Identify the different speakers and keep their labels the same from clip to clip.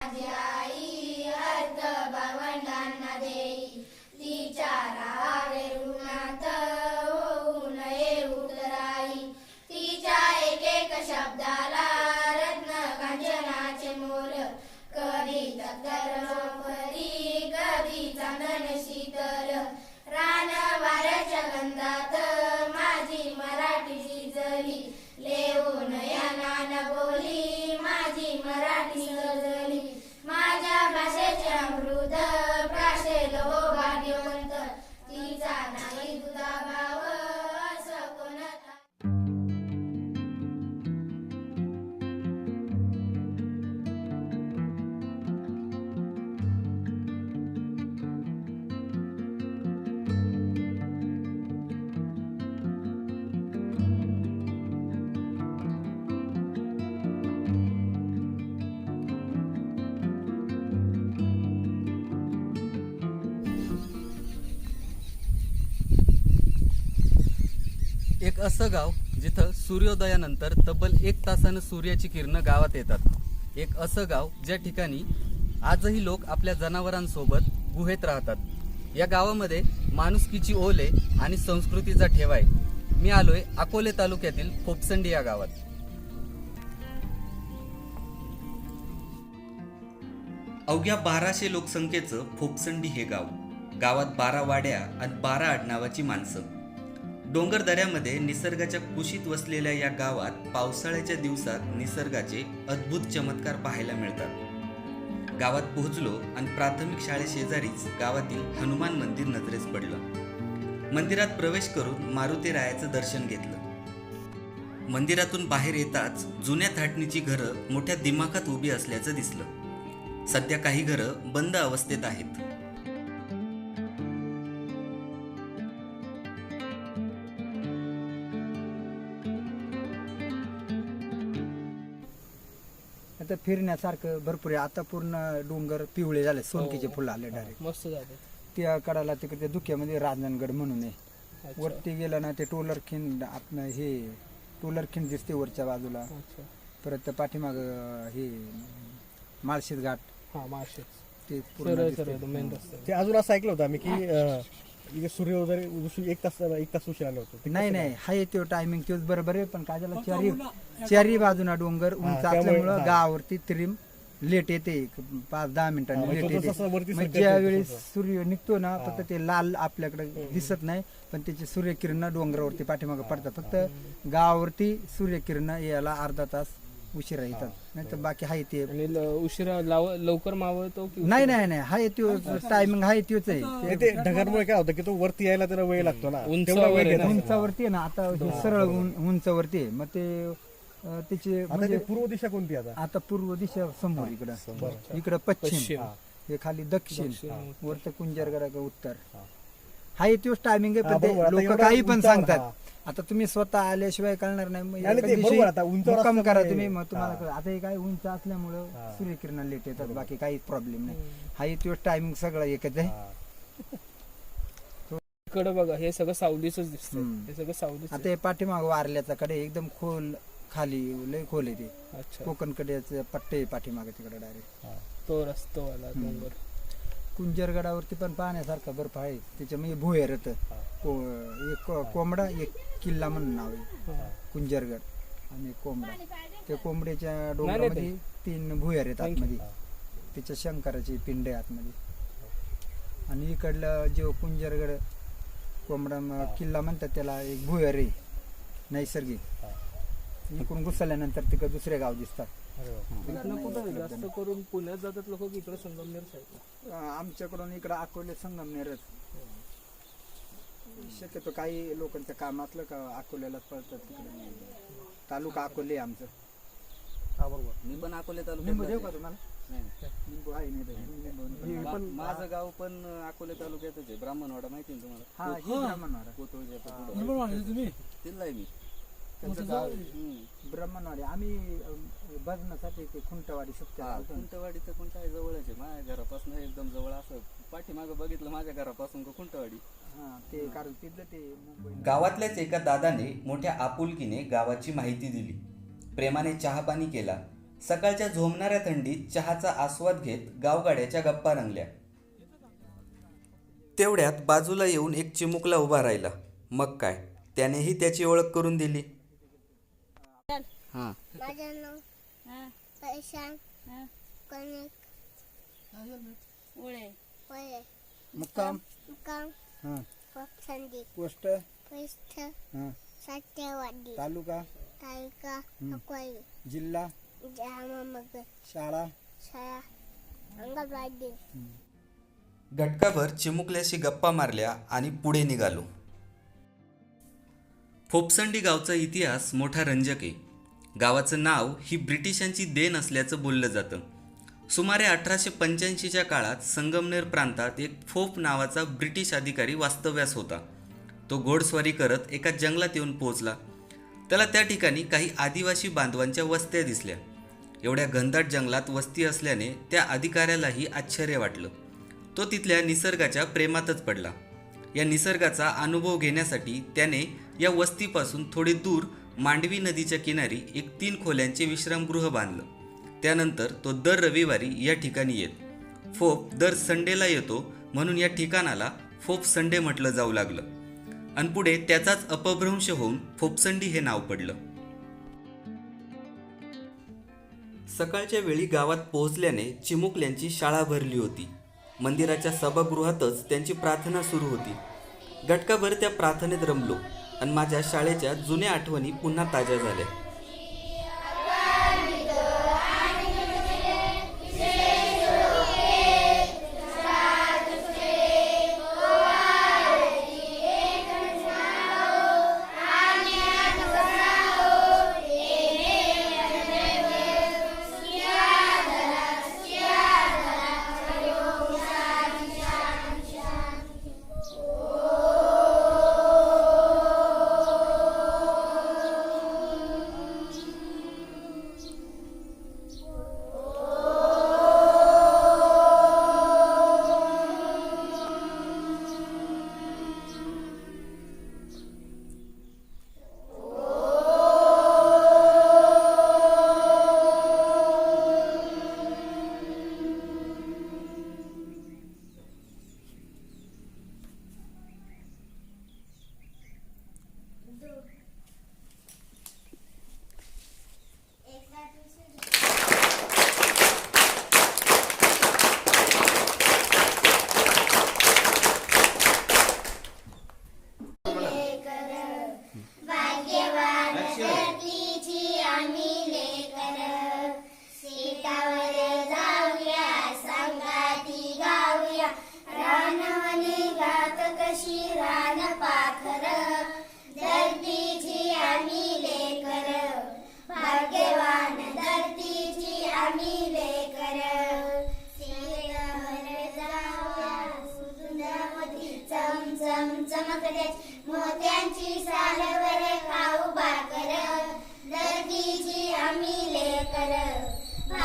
Speaker 1: माझी एक असं
Speaker 2: गाव जिथं सूर्योदयानंतर तब्बल एक तासानं सूर्याची किरणं गावात येतात. एक असं गाव ज्या ठिकाणी आजही लोक आपल्या जनावरांसोबत गुहेत राहतात. या गावामध्ये माणुसकीची ओले आणि संस्कृतीचा ठेवा आहे मी आलोय अकोले तालुक्यातील फोपसंडी या गावात.
Speaker 3: अवघ्या बाराशे लोकसंख्येचं फोपसंडी हे गाव. गावात बारा वाड्या आणि बारा आडनावाची माणसं. डोंगर दऱ्यामध्ये निसर्गाच्या कुशीत वसलेल्या या गावात पावसाळ्याच्या दिवसात निसर्गाचे अद्भुत चमत्कार पाहायला मिळतात. गावात पोहोचलो आणि प्राथमिक शाळेशेजारीच गावातील हनुमान मंदिर नजरेस पडलं. मंदिरात प्रवेश करून मारुतीरायाचं दर्शन घेतलं. मंदिरातून बाहेर येताच जुन्या थाटणीची घरं मोठ्या दिमाखात उभी असल्याचं दिसलं. सध्या काही घरं बंद अवस्थेत आहेत.
Speaker 4: फिरण्यासारखं भरपूर आहे. आता पूर्ण डोंगर पिवळे झाले सोनकीचे
Speaker 5: हो.
Speaker 4: फुलं आले डायरेक्ट
Speaker 5: मस्त जाते
Speaker 4: त्या कडाला तिकडे धुक्यामध्ये राजनांदगड म्हणून आहे. वरती गेलं ना ते टोलर खिंड आपलं हे टोलर खिंड दिसते वरच्या बाजूला.
Speaker 5: अच्छा.
Speaker 4: परत पाठीमाग हे माळशेत घाट.
Speaker 5: हा माळशेज.
Speaker 4: ते पूर्ण दिसते.
Speaker 6: ते अजून असं ऐकलं होतं आम्ही की अं, इथे सूर्योदय उशी- एक तास एक तास उशीर आलो होतो.
Speaker 4: नाही नाही. हाय तो टायमिंग तोच बरोबर आहे पण काय झालं चारी चारी बाजूना डोंगर उंच असल्यामुळं. गावावरती त्रिम लेट येते एक पाच दहा मिनिटांनी
Speaker 6: म्हणजे
Speaker 4: लेट
Speaker 6: तो
Speaker 4: येते.
Speaker 6: जसं वरती
Speaker 4: मग
Speaker 6: सरकत
Speaker 4: ज्या
Speaker 6: येतो
Speaker 4: वेळी
Speaker 6: तसं.
Speaker 4: सूर्य निघतो ना फक्त ते लाल आपल्याकडे दिसत नाही पण त्याची सूर्यकिरण डोंगरावरती पाठीमागे पडतात. फक्त गावावरती सूर्यकिरण यायला अर्धा तास उशिरा येतात. नाही तर बाकी हाय ते
Speaker 5: आणि ल- उशिरा लाव लवकर मावळतो की
Speaker 4: नाही नाही नाही. हाय तो टायमिंग हाय तोच आहे.
Speaker 6: ते ढगांमुळे काय होतं की तो वरती यायला त्याला वेळ लागतो ना. तेवढा वेळ घेत. असेल.
Speaker 4: उंचावरती आहे ना. आता हे सरळ उं- उंचावरती आहे. मग ते अं, त्याचे
Speaker 6: आता ते
Speaker 4: म्हणजे
Speaker 6: पूर्व दिशा कोणती आता?
Speaker 4: आता पूर्व दिशा समोर इकडं. इकडं पश्चिम.
Speaker 5: पश्चिम.
Speaker 4: हे खाली दक्षिण. वरत कुंजरगडा का उत्तर टायमिंग
Speaker 6: हा, बरोबर. आता
Speaker 4: आहे लोक
Speaker 6: एवढं
Speaker 4: काही पण
Speaker 6: उंचावर,
Speaker 4: सांगतात. आता तुम्ही स्वतः आल्याशिवाय कळणार नाही मग
Speaker 6: आणि
Speaker 4: एका
Speaker 6: ते
Speaker 4: दिवशी
Speaker 6: बरोबर आता उंचावर
Speaker 4: मुक्काम करा
Speaker 6: असल्यामुळे-
Speaker 4: तुम्ही मग तुम्हाला
Speaker 6: हा.
Speaker 4: कळलं. आता हे काय उंच असल्यामुळं
Speaker 6: हा.
Speaker 4: सूर्यकिरण लेट येतात बाकी काही प्रॉब्लेम नाही हाय तोच टायमिंग सगळं एकच आहे
Speaker 6: हा.
Speaker 5: इकडं बघा हे सगळं सावलीच दिसत
Speaker 4: हम्म.
Speaker 5: हे सगळं सावलीच
Speaker 4: आता हे पाठीमाग वारल्याचा कडे एकदम खोल खाली लय खोल आहे ते
Speaker 5: अच्छा
Speaker 4: कोकण कडेचं पट्टे पाठीमागे तिकडे डायरेक्ट
Speaker 5: तो रस्ता वाला
Speaker 4: हम्म.
Speaker 5: डोंगर
Speaker 4: कुंजरगडावरती पण पाहण्यासारखा बर्फ आहे. त्याच्यामध्ये भुयर येतं को- एक को- कोंबडा एक किल्ला म्हणून नाव आहे. कुंजरगड आणि कोंबडा. त्या कोंबड्याच्या डोंगरामध्ये तीन भुयार आहेत. आतमध्ये. त्याच्या शंकराची पिंड आहे आतमध्ये आणि इकडलं जो कुंजरगड कोंबडा म- किल्ला म्हणतात त्याला एक भुयार आहे. नैसर्गिक. इकडून घुसल्यानंतर तिकडे दुसरे गाव दिसतात.
Speaker 5: कुठं जास्त करून पुण्यात जातात लोक की इकडे संगमनेर
Speaker 4: आमच्याकडून इकडं अकोले संगमनेरच. शक्यतो काही लोकांचं काम असलं का अकोल्यालाच पळतात तिकडे. तालुका अकोले आहे आमचं.
Speaker 6: हा, बरोबर.
Speaker 2: मी पण अकोले
Speaker 4: लिंबू देऊ का
Speaker 2: तालुक्यात
Speaker 4: तुम्हाला?
Speaker 2: नाही.
Speaker 4: लिंबू आहे
Speaker 2: माझं गाव पण अकोले तालुक्यातच आहे. ब्राह्मणवाडा माहिती ना
Speaker 4: हा
Speaker 2: तुम्हाला
Speaker 4: ही. ब्राह्मणवाडा.
Speaker 2: पुढं. तिथला आहे मी.
Speaker 4: त्यांचं गाव आहे. ब्राह्मणवाडी आम्ही अं, भजनासाठी ते खुंटवाडी
Speaker 2: हा
Speaker 4: सत्या
Speaker 2: खुंटवाडीचं कोण काय जवळच आहे. माझ्या घरापासून एकदम जवळ असं पाठीमागं बघितलं माझ्या घरापासून का खुंटवाडी.
Speaker 4: हा ते कारण तिथलं ते मुंबई
Speaker 3: गावातल्याच एका दादाने मोठ्या आपुलकीने गावाची माहिती दिली. प्रेमाने चहा पाणी केला. सकाळच्या झोमणाऱ्या थंडीत चहाचा आस्वाद घेत गावगाड्याच्या गप्पा रंगल्या. तेवढ्यात बाजूला येऊन एक चिमुकला उभा राहिला. मग काय? त्यानेही त्याची ओळख करून दिली.
Speaker 2: हां.
Speaker 1: माझं नाव पैशान कणिक. वळे
Speaker 4: मुक्काम.
Speaker 1: मुक्काम.
Speaker 4: हां.
Speaker 1: पक्षंडी
Speaker 4: पोस्ट.
Speaker 1: पैष्ठ
Speaker 4: हां.
Speaker 1: सत्यवादी
Speaker 4: तालुका.
Speaker 1: तालिका अकोली.
Speaker 4: जिल्हा. शाळा.
Speaker 1: शाळा. अंगणवाडी.
Speaker 3: घटकाभर चिमुकल्याशी गप्पा मारल्या आणि पुढे निघालो. फोपसंडी गावचा इतिहास मोठा रंजक आहे. गावाचं नाव ही ब्रिटिशांची देण असल्याचं बोललं जातं. सुमारे अठराशे पंच्याऐंशीच्या काळात संगमनेर प्रांतात एक फोप नावाचा ब्रिटिश अधिकारी वास्तव्यास होता. तो घोडस्वारी करत एका जंगलात येऊन पोहोचला. त्याला त्या ठिकाणी काही आदिवासी बांधवांच्या वस्त्या दिसल्या. एवढ्या घनदाट जंगलात वस्ती असल्याने त्या अधिकाऱ्यालाही आश्चर्य वाटलं. तो तिथल्या निसर्गाच्या प्रेमातच पडला. या निसर्गाचा अनुभव घेण्यासाठी त्याने या वस्तीपासून थोडे दूर मांडवी नदीच्या किनारी एक तीन खोल्यांचे विश्रामगृह बांधलं. त्यानंतर तो दर रविवारी या ठिकाणी येत. फोप दर संडेला येतो म्हणून या ठिकाणाला फोप संडे म्हटलं जाऊ लागलं. आणि पुढे त्याचाच अपभ्रंश होऊन फोपसंडी हे नाव पडलं. सकाळच्या वेळी गावात पोहोचल्याने चिमुकल्यांची शाळा भरली होती. मंदिराच्या सभागृहातच त्यांची प्रार्थना सुरू होती. गटकाभर त्या प्रार्थनेत रमलो. आणि माझ्या शाळेच्या जुन्या आठवणी पुन्हा ताज्या झाल्या.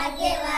Speaker 2: i give up.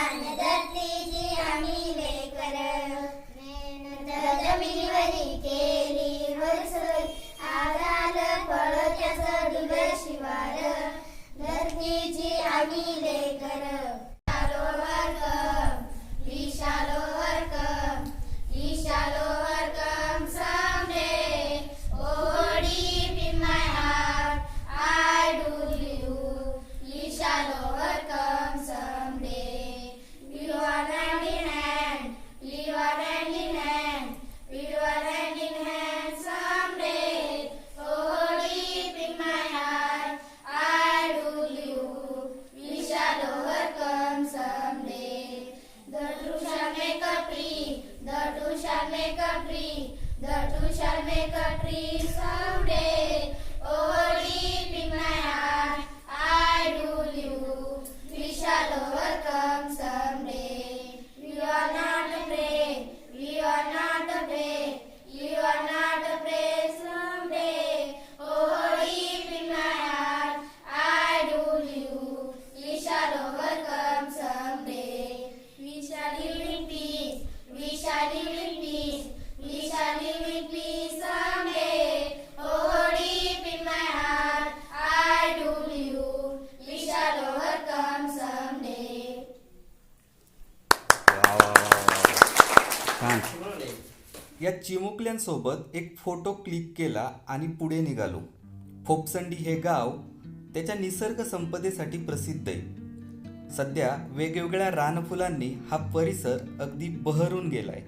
Speaker 2: हां.
Speaker 3: या चिमुकल्यांसोबत एक फोटो क्लिक केला आणि पुढे निघालो. फोपसंडी हे गाव त्याच्या निसर्ग संपदेसाठी प्रसिद्ध आहे. सध्या वेगवेगळ्या रानफुलांनी हा परिसर अगदी बहरून गेलाय.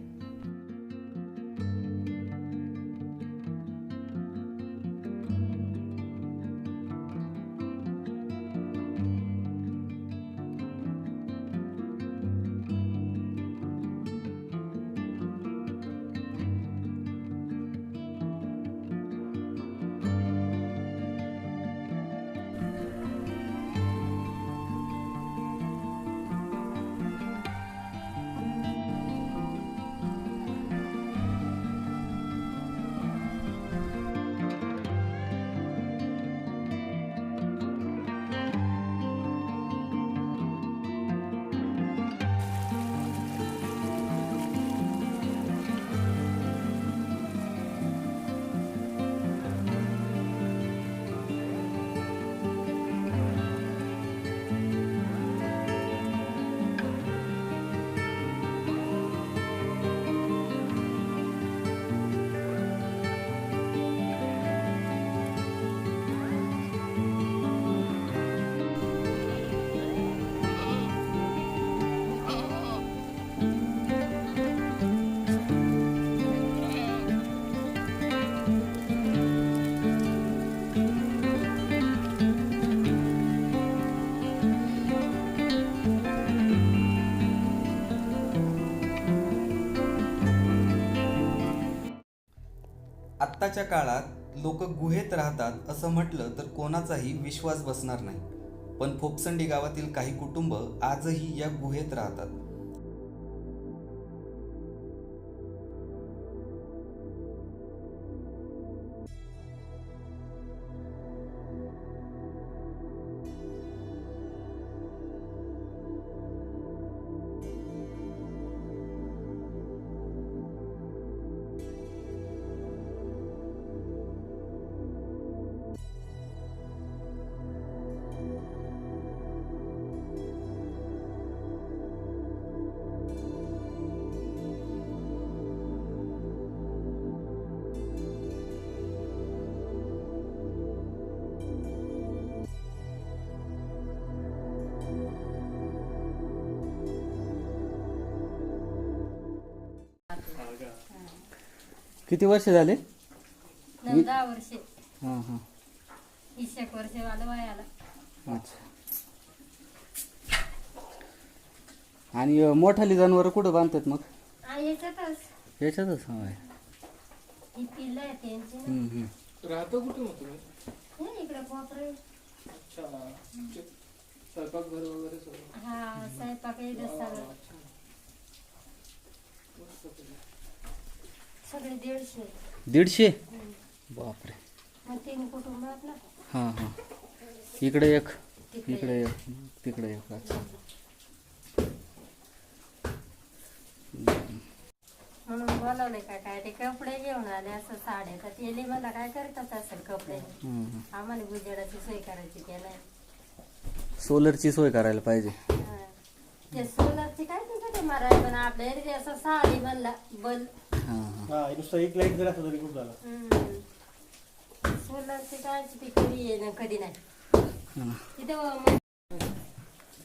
Speaker 3: आत्ताच्या काळात लोक गुहेत राहतात असं म्हटलं तर कोणाचाही विश्वास बसणार नाही. पण फोपसंडी गावातील काही कुटुंब आजही या गुहेत राहतात.
Speaker 2: किती वर्ष झाले?
Speaker 7: नऊ दहा वर्षे.
Speaker 2: हां हां.
Speaker 7: वर्ष आलं वयाला.
Speaker 2: अच्छा. आणि अं, मोठाली जनावर कुठं बांधतात मग?
Speaker 7: आ, याच्यातच.
Speaker 2: याच्यातच होय.
Speaker 7: ही पिल्लं आहे त्यांची. ना.
Speaker 2: हम्म, हम्म.
Speaker 5: राहतो कुठे मग तुम्ही?
Speaker 7: हे इकडे कोपरे.
Speaker 5: अच्छा स्वयंपाकघर वगैरे सगळं.
Speaker 7: हा स्वयंपाक इथं सगळं.
Speaker 5: अच्छा. मस्त केलं.
Speaker 7: सगळे दीडशे.
Speaker 2: दीडशे? बापरे.
Speaker 7: मग तीन कुटुंब आहेत ना.
Speaker 2: हां हां. इकडे एक इकडे एक. तिकडे एक अच्छा.
Speaker 7: म्हणून बोलावले का काय ते कपडे घेऊन आले असं साड्या तर ते मला काय करतात असेल कपडे. आम्हाला गुजराची सोय करायची ते नाही
Speaker 2: सोलरची सोय करायला पाहिजे.
Speaker 7: हा. ते सोलरची काय तिथं ते मारायला पण आपल्या एरवी असं साडी बनला बल
Speaker 2: हां हां.
Speaker 6: हा नुसतं एक लाइट जर असं तरी खूप झालं.
Speaker 7: हम्म. सोलरची काय ती कधी ये ना कधी नाही. तिथं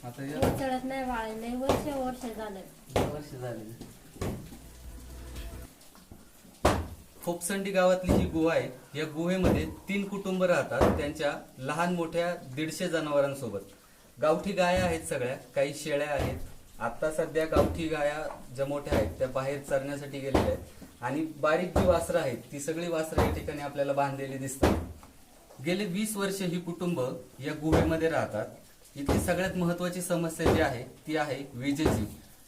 Speaker 2: आता
Speaker 7: चढत नाही वाळले वर्ष वर्ष झालं.
Speaker 2: वर्ष झाले.
Speaker 3: फोपसंडी गावातली ही गुहा आहे या गुहेमध्ये तीन कुटुंब राहतात त्यांच्या लहान मोठ्या दीडशे जनावरांसोबत. गावठी गाया आहेत सगळ्या काही शेळ्या आहेत आता सध्या गावठी गाया ज्या मोठ्या आहेत त्या बाहेर चरण्यासाठी गेलेल्या आहेत. आणि बारीक जी वासरं आहेत ती सगळी वासरं या ठिकाणी आपल्याला बांधलेली दिसतात. गेले वीस वर्ष ही कुटुंब या गुहेमध्ये राहतात. इथली सगळ्यात महत्वाची समस्या जी आहे ती आहे विजेची.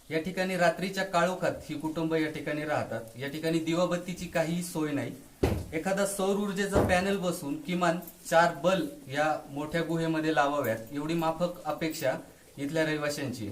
Speaker 3: या ठिकाणी रात्रीच्या काळोखात ही कुटुंब या ठिकाणी राहतात. या ठिकाणी दिवाबत्तीची काहीही सोय नाही. एखादा सौर ऊर्जेचा पॅनल बसून किमान चार बल या मोठ्या गुहेमध्ये लावाव्यात एवढी माफक अपेक्षा इथल्या रहिवाशांची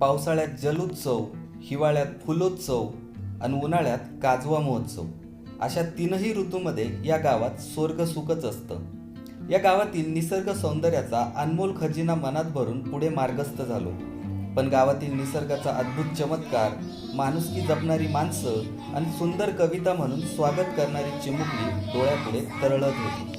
Speaker 3: पावसाळ्यात जलोत्सव हिवाळ्यात फुलोत्सव आणि उन्हाळ्यात काजवा महोत्सव. अशा तीनही ऋतूमध्ये या गावात स्वर्ग सुखच असतं. या गावातील निसर्ग सौंदर्याचा अनमोल खजिना मनात भरून पुढे मार्गस्थ झालो. पण गावातील निसर्गाचा अद्भुत चमत्कार माणुसकी जपणारी माणसं आणि सुंदर कविता म्हणून स्वागत करणारी चिमुकली डोळ्यापुढे तरळत होती.